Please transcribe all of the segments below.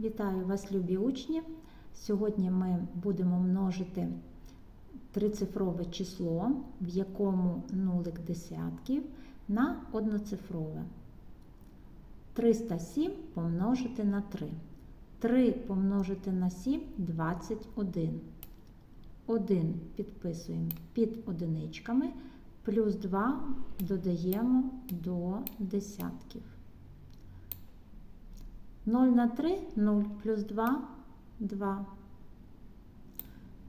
Вітаю вас, любі учні! Сьогодні ми будемо множити трицифрове число, в якому нулик десятків на одноцифрове. 307 помножити на 3. 3 помножити на 7 21. 1 підписуємо під одиничками, плюс 2 додаємо до десятків. 0 на 3 0 плюс 2 2.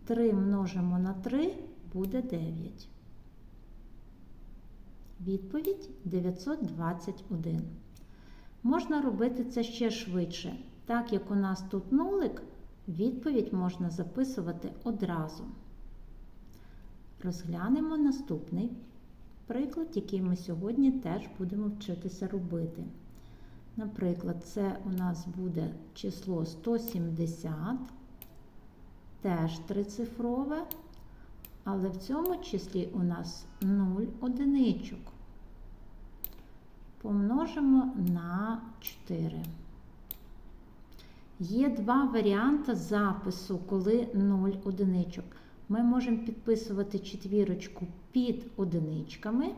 3 множимо на 3 буде 9. Відповідь 921. Можна робити це ще швидше. Так як у нас тут нулик, відповідь можна записувати одразу. Розглянемо наступний приклад, який ми сьогодні теж будемо вчитися робити. Наприклад, це у нас буде число 170, теж трицифрове, але в цьому числі у нас 0 одиничок. Помножимо на 4. Є два варіанти запису, коли 0 одиничок. Ми можемо підписувати четвірочку під одиничками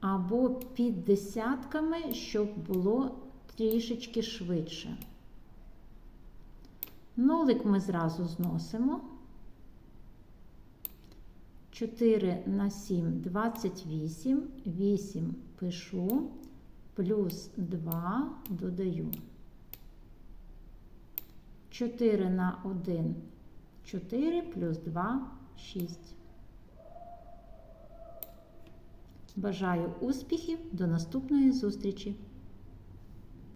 або під десятками, щоб було трішечки швидше. Нолик ми зразу зносимо. 4 на 7 28, 8 пишу, плюс 2 додаю. 4 на 1 4 плюс 2 6. Бажаю успіхів! До наступної зустрічі!